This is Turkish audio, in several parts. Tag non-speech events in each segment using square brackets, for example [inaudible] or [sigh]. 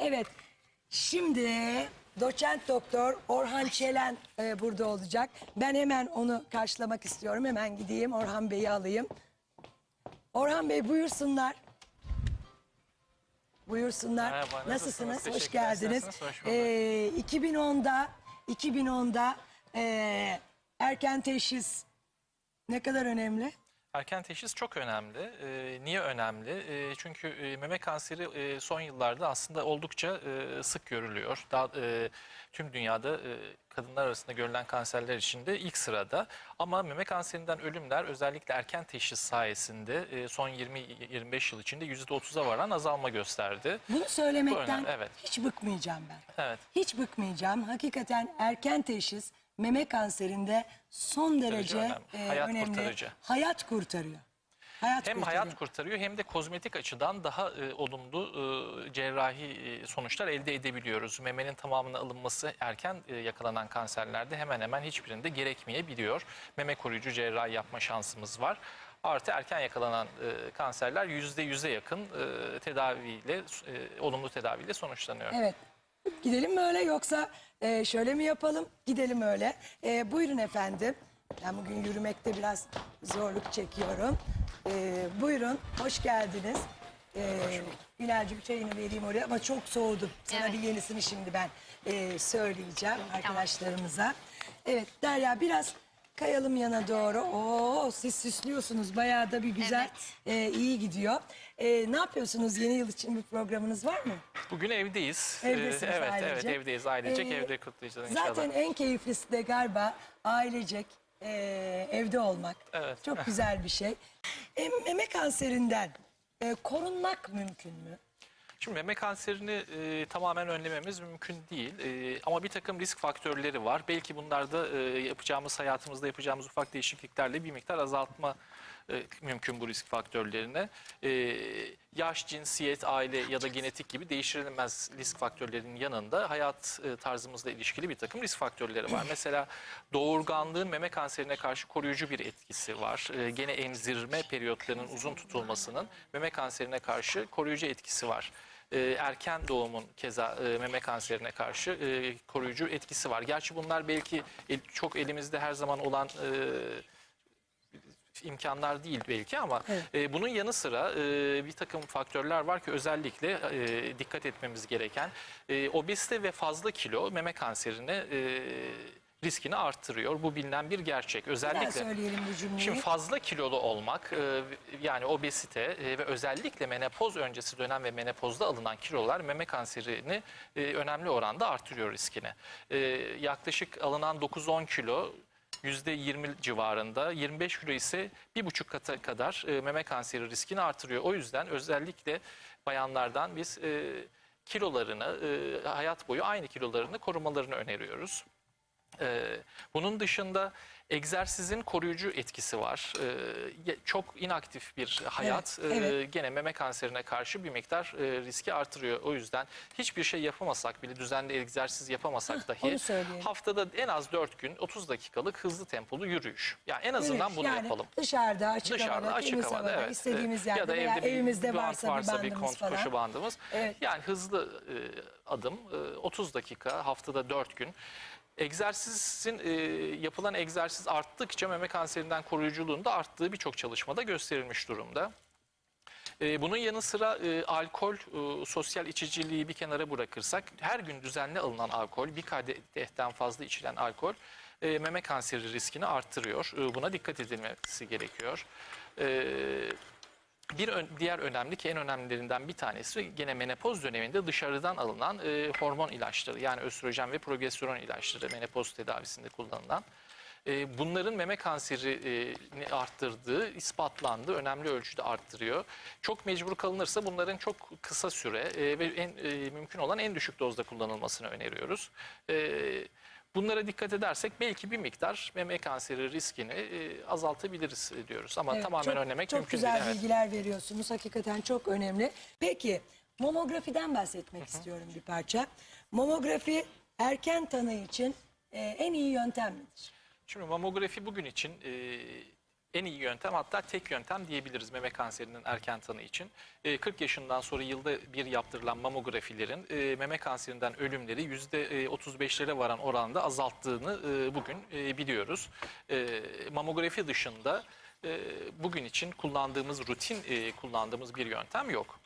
Evet. Şimdi doçent doktor Orhan Çelen e, burada olacak. Ben hemen onu karşılamak istiyorum. Hemen gideyim Orhan Bey'i alayım. Orhan Bey buyursunlar. Buyursunlar. Merhaba, nasılsınız? Nasılsınız? Hoş geldiniz. nasılsınız? Hoş bulduk. Ee, 2010'da 2010'da e, erken teşhis ne kadar önemli? Erken teşhis çok önemli. Ee, niye önemli? Ee, çünkü e, meme kanseri e, son yıllarda aslında oldukça e, sık görülüyor. Daha e, tüm dünyada e, kadınlar arasında görülen kanserler içinde ilk sırada. Ama meme kanserinden ölümler özellikle erken teşhis sayesinde e, son 20-25 yıl içinde %30'a varan azalma gösterdi. Bunu söylemekten önemli, evet. hiç bıkmayacağım ben. Evet. Hiç bıkmayacağım. Hakikaten erken teşhis meme kanserinde son derece, önemli. e, Hayat önemli. kurtarıcı. Hayat kurtarıyor. Hayat Hem kurtarıyor. hayat kurtarıyor hem de kozmetik açıdan daha e, olumlu e, cerrahi e, sonuçlar elde edebiliyoruz. Memenin tamamına alınması erken e, yakalanan kanserlerde hemen hemen hiçbirinde gerekmeyebiliyor. Meme koruyucu cerrahi yapma şansımız var. Artı erken yakalanan e, kanserler %100'e yakın e, tedaviyle, e, olumlu tedaviyle sonuçlanıyor. Evet. Gidelim mi öyle yoksa e, şöyle mi yapalım? Gidelim öyle. E, buyurun efendim. Ben bugün yürümekte biraz zorluk çekiyorum. E, buyurun, hoş geldiniz. E, Güler'cim çayını vereyim oraya ama çok soğudu. Sana Evet. bir yenisini şimdi ben e, söyleyeceğim arkadaşlarımıza. Evet Derya biraz kayalım yana doğru. Oo siz süslüyorsunuz. Bayağı da bir güzel, e, iyi gidiyor. E, ne yapıyorsunuz? Yeni yıl için bir programınız var mı? Bugün evdeyiz. Evdesiniz E, evet, ailecek. evet evdeyiz ailecek Ee, evde kutlayacağız inşallah. Zaten en keyiflisi de galiba ailecek e, evde olmak. Evet. Çok güzel bir şey. E, meme kanserinden e, korunmak mümkün mü? Şimdi meme kanserini e, tamamen önlememiz mümkün değil. E, ama bir takım risk faktörleri var. Belki bunlarda e, yapacağımız hayatımızda yapacağımız ufak değişikliklerle bir miktar azaltma e, mümkün bu risk faktörlerini. E, yaş, cinsiyet, aile ya da genetik gibi değiştirilemez risk faktörlerinin yanında hayat e, tarzımızla ilişkili bir takım risk faktörleri var. Mesela doğurganlığın meme kanserine karşı koruyucu bir etkisi var. E, gene emzirme periyotlarının uzun tutulmasının meme kanserine karşı koruyucu etkisi var. E, erken doğumun keza e, meme kanserine karşı e, koruyucu etkisi var. Gerçi bunlar belki el- çok elimizde her zaman olan e, imkanlar değil belki ama Evet. e, bunun yanı sıra e, bir takım faktörler var ki özellikle e, dikkat etmemiz gereken e, obezite ve fazla kilo meme kanserine e, riskini arttırıyor. Bu bilinen bir gerçek. Özellikle bu. Şimdi fazla kilolu olmak e, yani obezite e, ve özellikle menopoz öncesi dönem ve menopozda alınan kilolar meme kanserini e, önemli oranda artırıyor riskini. E, yaklaşık alınan 9-10 kilo %20 civarında 25 kilo ise bir buçuk kata kadar e, meme kanseri riskini artırıyor. O yüzden özellikle bayanlardan biz e, kilolarını e, hayat boyu aynı kilolarını korumalarını öneriyoruz. Ee, bunun dışında egzersizin koruyucu etkisi var. Ee, çok inaktif bir hayat Evet, e, evet. gene meme kanserine karşı bir miktar e, riski artırıyor. O yüzden hiçbir şey yapamasak bile düzenli egzersiz yapamasak dahi haftada en az 4 gün 30 dakikalık hızlı tempolu yürüyüş. Yani en azından Yürüyüş, bunu yani yapalım. Dışarıda, açık Dışarıda, havada, açık havada, havada, evet. istediğimiz Ee, yerde veya evde bir evimizde bant varsa, bir kont- falan. koşu bandımız. Evet. Yani hızlı e, adım e, 30 dakika haftada 4 gün. Egzersizin e, yapılan egzersiz arttıkça meme kanserinden koruyuculuğun da arttığı birçok çalışmada gösterilmiş durumda. E, bunun yanı sıra e, alkol, e, sosyal içiciliği bir kenara bırakırsak her gün düzenli alınan alkol, bir kadehten fazla içilen alkol e, meme kanseri riskini arttırıyor. E, buna dikkat edilmesi gerekiyor. E, bir diğer önemli ki en önemlilerinden bir tanesi gene menopoz döneminde dışarıdan alınan e, hormon ilaçları yani östrojen ve progesteron ilaçları menopoz tedavisinde kullanılan. E, bunların meme kanserini arttırdığı ispatlandı. Önemli ölçüde arttırıyor. Çok mecbur kalınırsa bunların çok kısa süre e, ve en e, mümkün olan en düşük dozda kullanılmasını öneriyoruz. E, Bunlara dikkat edersek belki bir miktar meme kanseri riskini e, azaltabiliriz diyoruz. Ama Evet, tamamen çok, önlemek çok mümkün güzel değil. evet. bilgiler veriyorsunuz. Hakikaten çok önemli. Peki mamografiden bahsetmek istiyorum bir parça. Mamografi erken tanı için e, en iyi yöntem midir? Şimdi mamografi bugün için e, en iyi yöntem hatta tek yöntem diyebiliriz meme kanserinin erken tanı için. E, 40 yaşından sonra yılda bir yaptırılan mamografilerin e, meme kanserinden ölümleri %35'lere varan oranda azalttığını e, bugün e, biliyoruz. E, mamografi dışında e, bugün için kullandığımız rutin e, kullandığımız bir yöntem yok.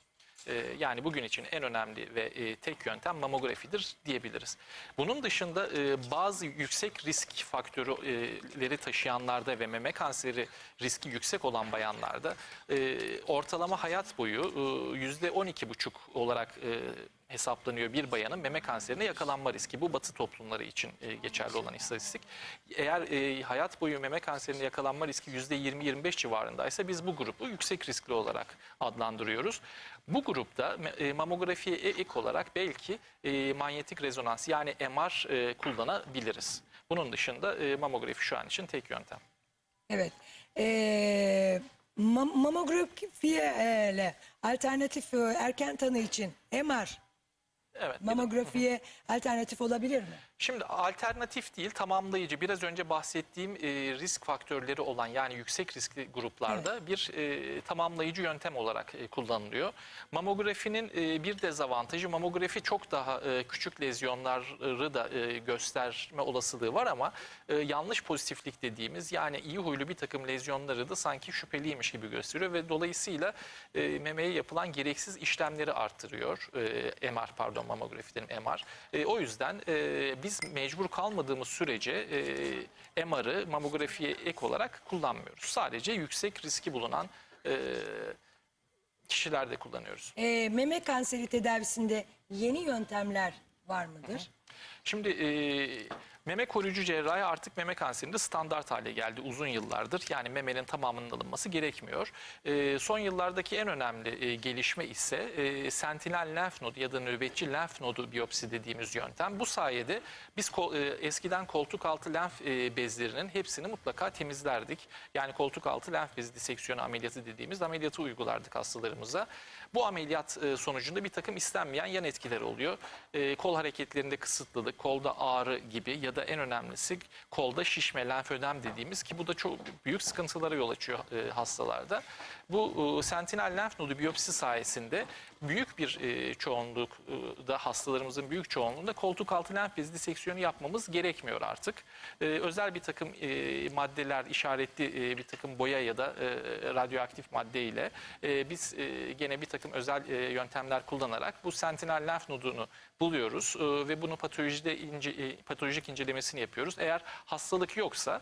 E, Yani bugün için en önemli ve e, tek yöntem mamografidir diyebiliriz. Bunun dışında e, bazı yüksek risk faktörleri taşıyanlarda ve meme kanseri riski yüksek olan bayanlarda e, ortalama hayat boyu e, yüzde 12,5 olarak hesaplanıyor bir bayanın meme kanserine yakalanma riski. Bu batı toplumları için e, geçerli olan istatistik. Eğer e, hayat boyu meme kanserine yakalanma riski %20-25 civarındaysa biz bu grubu yüksek riskli olarak adlandırıyoruz. Bu grupta e, mamografiye ek olarak belki e, manyetik rezonans yani MR e, kullanabiliriz. Bunun dışında e, mamografi şu an için tek yöntem. Evet. Ee, mam- mamografiye alternatif e, erken tanı için MR Evet. mamografiye alternatif olabilir mi? Şimdi alternatif değil tamamlayıcı biraz önce bahsettiğim e, risk faktörleri olan yani yüksek riskli gruplarda bir e, tamamlayıcı yöntem olarak e, kullanılıyor. Mamografinin e, bir dezavantajı mamografi çok daha e, küçük lezyonları da e, gösterme olasılığı var ama e, yanlış pozitiflik dediğimiz yani iyi huylu bir takım lezyonları da sanki şüpheliymiş gibi gösteriyor ve dolayısıyla e, memeye yapılan gereksiz işlemleri arttırıyor. E, MR pardon mamografiden MR. E, o yüzden e, biz mecbur kalmadığımız sürece e, MR'ı mamografiye ek olarak kullanmıyoruz. Sadece yüksek riski bulunan e, kişilerde kullanıyoruz. Ee, meme kanseri tedavisinde yeni yöntemler var mıdır? Şimdi e, meme koruyucu cerrahi artık meme kanserinde standart hale geldi uzun yıllardır. Yani memenin tamamının alınması gerekmiyor. E, son yıllardaki en önemli e, gelişme ise e, sentinel lenf nodu ya da nöbetçi lenf nodu biyopsi dediğimiz yöntem. Bu sayede biz ko- e, eskiden koltuk altı lenf e, bezlerinin hepsini mutlaka temizlerdik. Yani koltuk altı lenf bezi diseksiyonu ameliyatı dediğimiz ameliyatı uygulardık hastalarımıza. Bu ameliyat e, sonucunda bir takım istenmeyen yan etkiler oluyor. E, kol hareketlerinde kısıtlılık, kolda ağrı gibi ya da en önemlisi kolda şişme, lenfödem dediğimiz ki bu da çok büyük sıkıntılara yol açıyor e, hastalarda. Bu e, sentinel lenf nodu biyopsi sayesinde büyük bir e, çoğunluk e, hastalarımızın büyük çoğunluğunda koltuk altı lenf bezi diseksiyonu yapmamız gerekmiyor artık. E, özel bir takım e, maddeler, işaretli bir takım boya ya da radyoaktif madde ile e, biz gene bir takım özel yöntemler kullanarak bu sentinel lenf nodunu buluyoruz ve bunu patolojide ince, patolojik incelemesini yapıyoruz. Eğer hastalık yoksa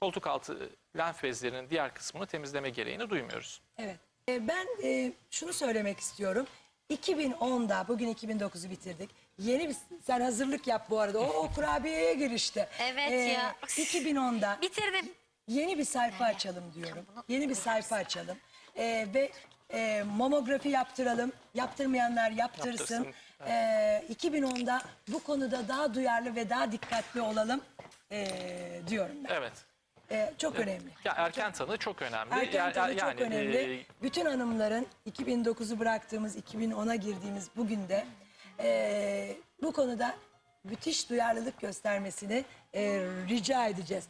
koltuk altı lenf bezlerinin diğer kısmını temizleme gereğini duymuyoruz. Evet. Ee, ben e, şunu söylemek istiyorum. 2010'da, bugün 2009'u bitirdik. Yeni bir, sen hazırlık yap bu arada. O, o [laughs] kurabiyeye gir işte. Evet Ee, ya. 2010'da Bitirdim. yeni bir sayfa açalım diyorum. Yeni bir sayfa açalım. Ee, ve e, mamografi yaptıralım. Yaptırmayanlar yaptırsın. Yaptırsın, Ee, 2010'da bu konuda daha duyarlı ve daha dikkatli olalım ee, diyorum ben. Evet. Ee, çok önemli. Ya erken tanı çok önemli. Erken Ya- tanı yani, çok önemli. e, Bütün hanımların 2009'u bıraktığımız 2010'a girdiğimiz bugün de e, bu konuda müthiş duyarlılık göstermesini e, rica edeceğiz.